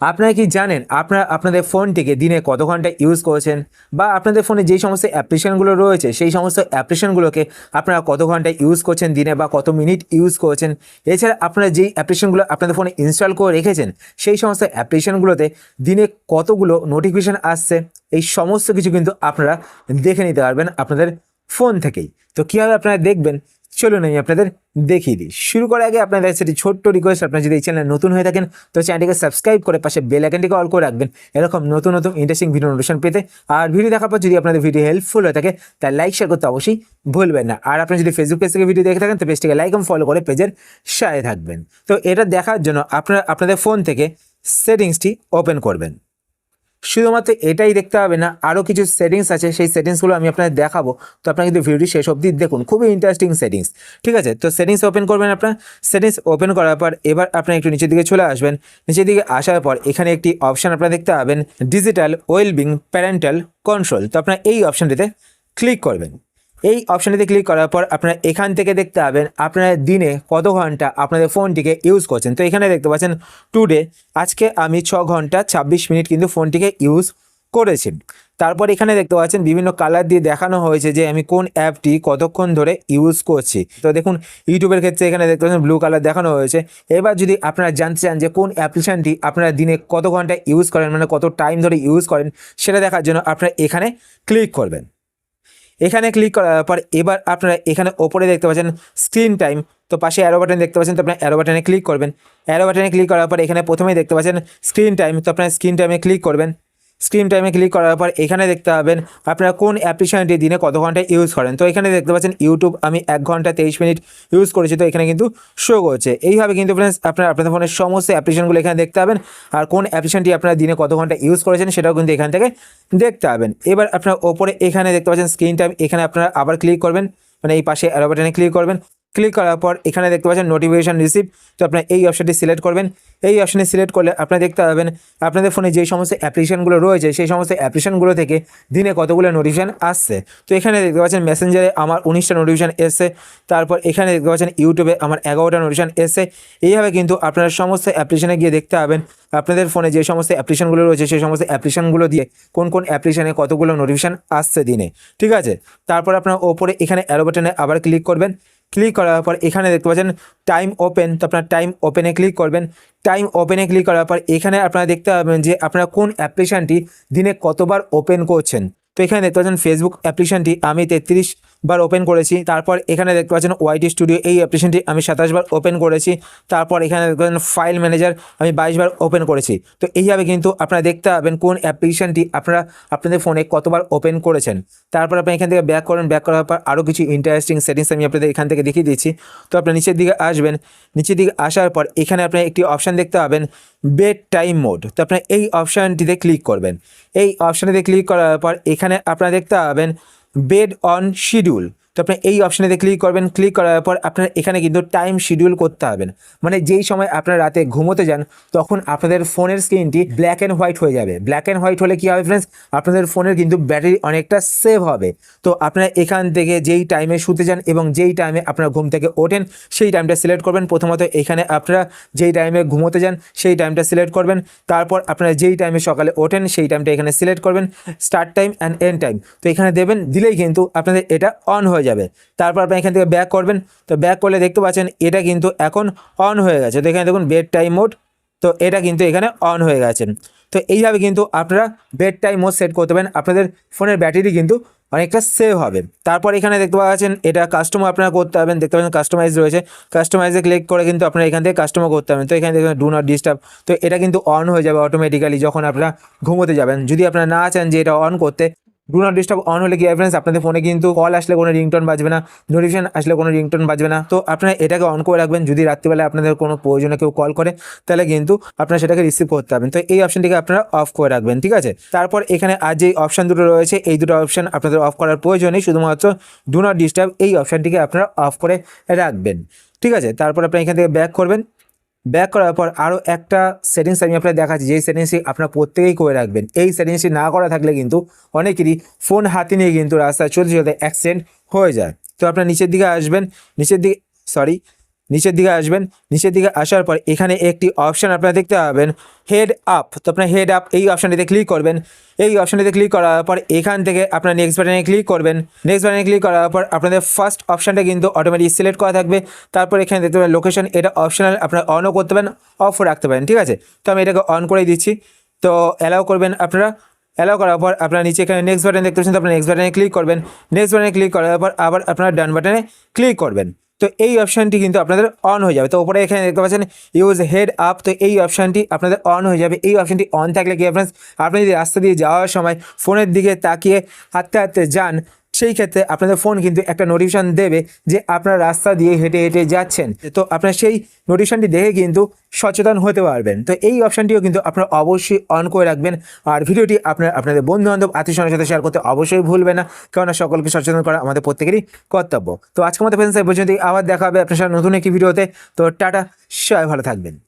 আপনারা কি জানেন আপনারা আপনাদের ফোনটিকে দিনে কত ঘণ্টা ইউজ করেছেন? বা আপনাদের ফোনে যেই সমস্ত অ্যাপ্লিকেশনগুলো রয়েছে, সেই সমস্ত অ্যাপ্লিকেশনগুলোকে আপনারা কত ঘণ্টা ইউজ করছেন দিনে বা কত মিনিট ইউজ করেছেন? এছাড়া আপনারা যেই অ্যাপ্লিকেশনগুলো আপনাদের ফোনে ইনস্টল করে রেখেছেন, সেই সমস্ত অ্যাপ্লিকেশনগুলোতে দিনে কতগুলো নোটিফিকেশন আসছে? এই সমস্ত কিছু কিন্তু আপনারা দেখে নিতে পারবেন আপনাদের ফোন থেকেই। তো কীভাবে আপনারা দেখবেন? চলুন আমি আপনাদের দেখিয়ে দিই। শুরু করার আগে আপনাদের একটি ছোট্ট রিকোয়েস্ট আপনারা যদি এই চ্যানেল নতুন হয়ে থাকেন, তো চ্যানেলটিকে সাবস্ক্রাইব করে পাশে বেল আইকনটিকে অল করে রাখবেন। এরকম নতুন নতুন ইন্টারেস্টিং ভিডিও নোটিফিকেশন পেতে আর ভিডিও দেখার পর যদি আপনাদের ভিডিও হেল্পফুল হয়ে থাকে, তাহলে লাইক শেয়ার করতে অবশ্যই ভুলবেন না। আর আপনি যদি ফেসবুক পেজ থেকে ভিডিও দেখে থাকেন, তো পেজটিকে লাইক এবং ফলো করে পেজের সাথে থাকবেন। তো এটা দেখার জন্য আপনারা, আপনাদের ফোন থেকে সেটিংসটি ওপেন করবেন। শুধুমাত্র এটাই দেখতে হবে না আরও কিছু সেটিংস আছে, সেই সেটিংসগুলো আমি আপনাদের দেখাবো। তো আপনার কিন্তু ভিডিওটি শেষ অবধি দেখুন, খুবই ইন্টারেস্টিং সেটিংস ঠিক আছে? তো সেটিংস ওপেন করবেন আপনার। সেটিংস ওপেন করার পর এবার আপনার একটু নিচের দিকে চলে আসবেন। নিচের দিকে আসার পর এখানে একটি অপশান আপনার দেখতে পাবেন ডিজিটাল ওয়েলবিং প্যারেন্টাল কন্ট্রোল তো আপনার এই অপশানটিতে ক্লিক করবেন। এই অপশানটিতে ক্লিক করার পর আপনারা এখান থেকে দেখতে পাবেন আপনারা দিনে কত ঘণ্টা আপনাদের ফোনটিকে ইউজ করছেন। তো এখানে দেখতে পাচ্ছেন টুডে আজকে আমি ছ ঘণ্টা ছাব্বিশ মিনিট কিন্তু ফোনটিকে ইউজ করেছি। তারপর এখানে দেখতে পাচ্ছেন বিভিন্ন কালার দিয়ে দেখানো হয়েছে যে আমি কোন অ্যাপটি কতক্ষণ ধরে ইউজ করছি। তো দেখুন, ইউটিউবের ক্ষেত্রে এখানে দেখতে পাচ্ছেন ব্লু কালার দেখানো হয়েছে। এবার যদি আপনারা জানতে চান যে কোন অ্যাপ্লিকেশনটি আপনারা দিনে কত ঘণ্টা ইউজ করেন মানে কত টাইম ধরে ইউজ করেন, সেটা দেখার জন্য আপনারা এখানে ক্লিক করবেন। এখানে ক্লিক করার পর এবার আপনারা এখানে ওপরে দেখতে পাচ্ছেন স্ক্রিন টাইম তো পাশে অ্যারো বাটন দেখতে পাচ্ছেন, তো আপনার অ্যারো বাটনে ক্লিক করবেন। অ্যারো বাটনে ক্লিক করার পর এখানে প্রথমেই দেখতে পাচ্ছেন স্ক্রিন টাইম তো আপনার স্ক্রিন টাইমে ক্লিক করবেন। স্ক্রিন টাইমে ক্লিক করার পর এখানে দেখতে পাবেন আপনারা কোন অ্যাপ্লিকেশনটি দিনে কত ঘণ্টা ইউজ করেন। তো এখানে দেখতে পাচ্ছেন ইউটিউব আমি এক ঘণ্টা তেইশ মিনিট ইউজ করেছি, তো এখানে কিন্তু শো করছে। এইভাবে কিন্তু ফ্রেন্ডস আপনারা আপনাদের ফোনের সমস্ত অ্যাপ্লিকেশনগুলো এখানে দেখতে পাবেন আর কোন অ্যাপ্লিকেশনটি আপনারা দিনে কত ঘণ্টা ইউজ করেছেন সেটাও কিন্তু এখান থেকে দেখতে পাবেন। এবার আপনার ওপরে এখানে দেখতে পাচ্ছেন স্ক্রিন টাইম এখানে আপনারা আবার ক্লিক করবেন মানে এই পাশে অ্যারো বাটনে ক্লিক করবেন। ক্লিক করার পর এখানে দেখতে পাচ্ছেন নোটিফিকেশান রিসিভ তো আপনার এই অপশানটি সিলেক্ট করবেন। এই অপশনে সিলেক্ট করলে আপনারা দেখতে পাবেন, আপনাদের ফোনে যে সমস্ত অ্যাপ্লিকেশানগুলো রয়েছে, সেই সমস্ত অ্যাপ্লিকেশনগুলো থেকে দিনে কতগুলো নোটিফিকেশন আসছে। তো এখানে দেখতে পাচ্ছেন মেসেঞ্জারে আমার উনিশটা নোটিফিকেশন এসছে। তারপর এখানে দেখতে পাচ্ছেন ইউটিউবে আমার এগারোটা নোটিফিকেশন এসছে। এইভাবে কিন্তু আপনারা সমস্ত অ্যাপ্লিকেশানে গিয়ে দেখতে পাবেন। আপনাদের ফোনে যে সমস্ত অ্যাপ্লিকেশানগুলো রয়েছে, সেই সমস্ত অ্যাপ্লিকেশানগুলো দিয়ে কোন কোন অ্যাপ্লিকেশনে কতগুলো নোটিফিকেশন আসছে দিনে। ঠিক আছে? তারপর আপনার ওপরে এখানে অ্যারো বাটনে আবার ক্লিক করবেন। ক্লিক করার পর এখানে দেখতে পাচ্ছেন টাইম ওপেন তো আপনার টাইম ওপেনে ক্লিক করবেন। টাইম ওপেনে ক্লিক করার পর এখানে আপনারা দেখতে পাবেন যে আপনারা কোন অ্যাপ্লিকেশানটি দিনে কতবার ওপেন করছেন। তো এখানে দেখতে পাচ্ছেন ফেসবুক অ্যাপ্লিকেশানটি আমি তেত্রিশ বার ওপেন করেছি। তারপর এখানে দেখতে পাচ্ছেন ওয়াইটি স্টুডিও এই অ্যাপ্লিকেশনটি আমি সাতাশ বার ওপেন করেছি। তারপর এখানে দেখতে পাচ্ছেন ফাইল ম্যানেজার আমি বাইশ বার ওপেন করেছি। তো এইভাবে কিন্তু আপনারা দেখতে পাবেন কোন অ্যাপ্লিকেশনটি আপনারা আপনাদের ফোনে কতবার ওপেন করেছেন। তারপর আপনি এখান থেকে ব্যাক করেন। ব্যাক করার পর আরও কিছু ইন্টারেস্টিং সেটিংস আমি আপনাদের এখান থেকে দেখিয়ে দিচ্ছি। তো আপনার নিচের দিকে আসবেন। নিচের দিকে আসার পর এখানে আপনি একটি অপশান দেখতে পাবেন। বেড টাইম মোড তো আপনার এই অপশানটিতে ক্লিক করবেন। এই অপশানটিতে ক্লিক করার পর এখানে আপনারা দেখতে পাবেন বেড অন শিডিউল তো আপনি এই অপশানেতে ক্লিক করবেন ক্লিক করার পর আপনার এখানে কিন্তু টাইম শিডিউল করতে হবেন মানে যেই সময় আপনার রাতে ঘুমোতে যান, তখন আপনাদের ফোনের স্ক্রিনটি ব্ল্যাক অ্যান্ড হোয়াইট হয়ে যাবে। ব্ল্যাক অ্যান্ড হোয়াইট হলে কী হবে ফ্রেন্ডস আপনাদের ফোনের কিন্তু ব্যাটারি অনেকটা সেভ হবে। তো আপনারা এখান থেকে যেই টাইমে শুতে যান এবং যেই টাইমে আপনারা ঘুম থেকে ওঠেন, সেই টাইমটা সিলেক্ট করবেন। প্রথমত এখানে আপনারা যেই টাইমে ঘুমোতে যান, সেই টাইমটা সিলেক্ট করবেন। তারপর আপনারা যেই টাইমে সকালে ওঠেন, সেই টাইমটা এখানে সিলেক্ট করবেন। Start time and end time তো এখানে দেবেন, দিলেই কিন্তু আপনাদের এটা অন হয়ে যাবে। তারপর আপনি এখান থেকে ব্যাক করবেন। তো ব্যাক করলে দেখতে পাচ্ছেন, এটা কিন্তু এখন অন হয়ে গেছে। তো এখানে দেখুন বেড টাইম মোড তো এটা কিন্তু এখানে অন হয়ে গেছে। তো এইভাবে কিন্তু আপনারা বেড টাইম মোড সেট করতে পারেন। আপনাদের ফোনের ব্যাটারি কিন্তু অনেকটা সেভ হবে। তারপর এখানে দেখতে পাচ্ছেন, এটা কাস্টমার আপনারা করতে পারবেন। দেখতে পাচ্ছেন কাস্টমাইজ রয়েছে। কাস্টমাইজে ক্লিক করে কিন্তু আপনারা এখান থেকে কাস্টমার করতে পারবেন। তো এখানে দেখবেন ডু নট ডিস্টার্ব তো এটা কিন্তু অন হয়ে যাবে অটোমেটিক্যালি যখন আপনারা ঘুমোতে যাবেন। যদি আপনারা না চান যে এটা অন করতে ডু নট ডিস্টার্ব অন হলে কি ফ্রেন্ডস আপনাদের ফোনে কিন্তু কল আসলে কোনো রিংটোন বাজবে না নোটিফিকেশন আসলে কোনো রিংটোন বাজবে না। তো আপনারা এটাকে অন করে রাখবেন, যদি রাত্রিবেলা আপনাদের কোনো প্রয়োজনে কেউ কল করে, তাহলে কিন্তু আপনারা সেটাকে রিসিভ করতে পারবেন। তো এই অপশনটিকে আপনারা অফ করে রাখবেন, ঠিক আছে? তারপর এখানে আর যে অপশান দুটো রয়েছে, এই দুটো অপশান আপনাদের অফ করার প্রয়োজন শুধুমাত্র ডু নট ডিস্টার্ব এই অপশানটিকে আপনারা অফ করে রাখবেন, ঠিক আছে? তারপর আপনি এখান থেকে ব্যাক করবেন ব্যাক করার পর আরও একটা সেটিংস আমি আপনার দেখাচ্ছি। যেই সেটিংসটি আপনার প্রত্যেকেই করে রাখবেন। এই সেটিংসটি না করা থাকলে কিন্তু অনেকেরই ফোন হাতে নিয়ে কিন্তু রাস্তায় চলতে চলতে অ্যাক্সিডেন্ট হয়ে যায়। তো আপনার নিচের দিকে আসবেন, নিচের দিকে সরি নিচের দিকে আসবেন। নিচের দিকে আসার পর এখানে একটি অপশান আপনারা দেখতে পাবেন হেড আপ তো আপনার হেড আপ এই অপশানটিতে ক্লিক করবেন। এই অপশানটিতে ক্লিক করার পর এখান থেকে আপনার নেক্সট বাটনে ক্লিক করবেন। নেক্সট বাটনে ক্লিক করার পর আপনাদের ফার্স্ট অপশানটা কিন্তু অটোমেটিক সিলেক্ট করা থাকবে। তারপর এখানে দেখতে পাবেন লোকেশন এটা অপশনাল আপনারা অনও করতে পারেন অফও রাখতে পারেন, ঠিক আছে? তো আমি এটাকে অন করে দিচ্ছি। তো অ্যালাউ করবেন আপনারা। অ্যালাউ করার পর আপনারা নিচে এখানে নেক্সট বাটন দেখতে পাচ্ছেন, তো আপনার নেক্সট বাটনে ক্লিক করবেন। নেক্সট বাটনে ক্লিক করার পর আবার আপনারা ডান বাটনে ক্লিক করবেন। তো এই অপশানটি কিন্তু আপনাদের অন হয়ে যাবে। তো ওপরে এখানে দেখতে পাচ্ছেন ইউজ হেড আপ তো এই অপশানটি আপনাদের অন হয়ে যাবে। এই অপশানটি অন থাকলে কি আপনার আপনি যদি রাস্তা দিয়ে যাওয়ার সময় ফোনের দিকে তাকিয়ে হাঁটতে হাঁটতে যান সেই ক্ষেত্রে আপনাদের ফোন কিন্তু একটা নোটিফিকেশন দেবে যে আপনার রাস্তা দিয়ে হেঁটে হেঁটে যাচ্ছেন। তো আপনার সেই নোটিফিকেশনটি দেখে কিন্তু সচেতন হতে পারবেন। তো এই অপশানটিও কিন্তু আপনারা অবশ্যই অন করে রাখবেন। আর ভিডিওটি আপনার, আপনাদের বন্ধু বান্ধব আত্মীয় সাথে শেয়ার করতে অবশ্যই ভুলবেন না। কেননা সকলকে সচেতন করা আমাদের প্রত্যেকেরই কর্তব্য। তো আজকের মতো ফ্রেন্ডস পর্যন্ত আবার দেখা হবে আপনার সাথে নতুন একটি ভিডিওতে। তো টাটা, সবাই ভালো থাকবেন।